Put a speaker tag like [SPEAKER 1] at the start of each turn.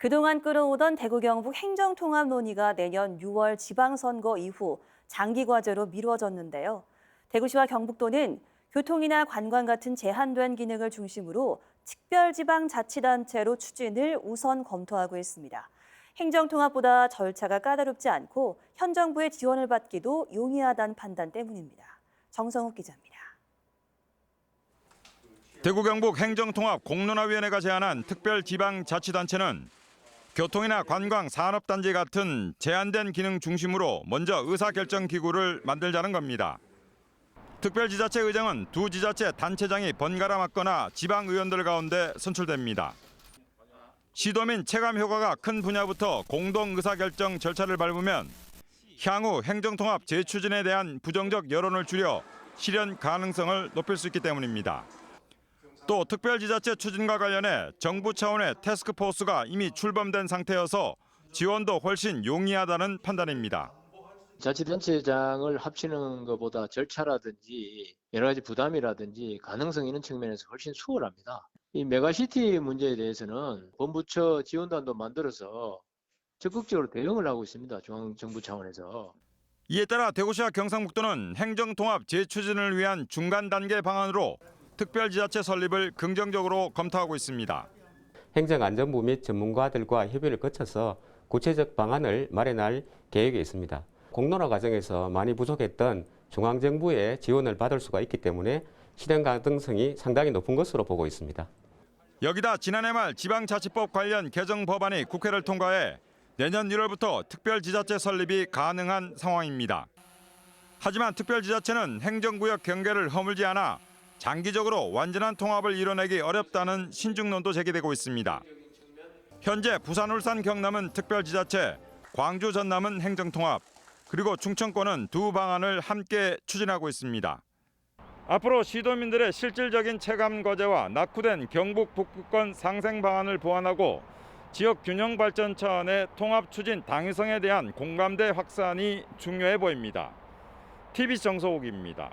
[SPEAKER 1] 그동안 끌어오던 대구 경북 행정통합 논의가 내년 6월 지방선거 이후 장기 과제로 미뤄졌는데요. 대구시와 경북도는 교통이나 관광 같은 제한된 기능을 중심으로 특별지방자치단체로 추진을 우선 검토하고 있습니다. 행정통합보다 절차가 까다롭지 않고 현 정부의 지원을 받기도 용이하다는 판단 때문입니다. 정성욱 기자입니다.
[SPEAKER 2] 대구 경북 행정통합 공론화위원회가 제안한 특별지방자치단체는 교통이나 관광, 산업단지 같은 제한된 기능 중심으로 먼저 의사결정 기구를 만들자는 겁니다. 특별지자체 의장은 두 지자체 단체장이 번갈아 맡거나 지방 의원들 가운데 선출됩니다. 시도민 체감 효과가 큰 분야부터 공동 의사결정 절차를 밟으면 향후 행정통합 재추진에 대한 부정적 여론을 줄여 실현 가능성을 높일 수 있기 때문입니다. 또 특별지자체 추진과 관련해 정부 차원의 태스크포스가 이미 출범된 상태여서 지원도 훨씬 용이하다는 판단입니다.
[SPEAKER 3] 자치단체장을 합치는 것보다 절차라든지 여러 가지 부담이라든지 가능성 있는 측면에서 훨씬 수월합니다. 이 메가시티 문제에 대해서는 본부처 지원단도 만들어서 적극적으로 대응을 하고 있습니다. 중앙정부 차원에서.
[SPEAKER 2] 이에 따라 대구시와 경상북도는 행정통합 재추진을 위한 중간 단계 방안으로 특별지자체 설립을 긍정적으로 검토하고 있습니다.
[SPEAKER 4] 행정안전부 및 전문가들과 협의를 거쳐서 구체적 방안을 마련할 계획이 있습니다. 공론화 과정에서 많이 부족했던 중앙정부의 지원을 받을 수가 있기 때문에 실현 가능성이 상당히 높은 것으로 보고 있습니다.
[SPEAKER 2] 여기다 지난해 말 지방자치법 관련 개정 법안이 국회를 통과해 내년 1월부터 특별지자체 설립이 가능한 상황입니다. 하지만 특별지자체는 행정구역 경계를 허물지 않아 장기적으로 완전한 통합을 이뤄내기 어렵다는 신중론도 제기되고 있습니다. 현재 부산, 울산, 경남은 특별지자체, 광주, 전남은 행정통합, 그리고 충청권은 두 방안을 함께 추진하고 있습니다. 앞으로 시도민들의 실질적인 체감 과제와 낙후된 경북 북부권 상생 방안을 보완하고 지역 균형 발전 차원의 통합 추진 당위성에 대한 공감대 확산이 중요해 보입니다. TV 정서욱입니다.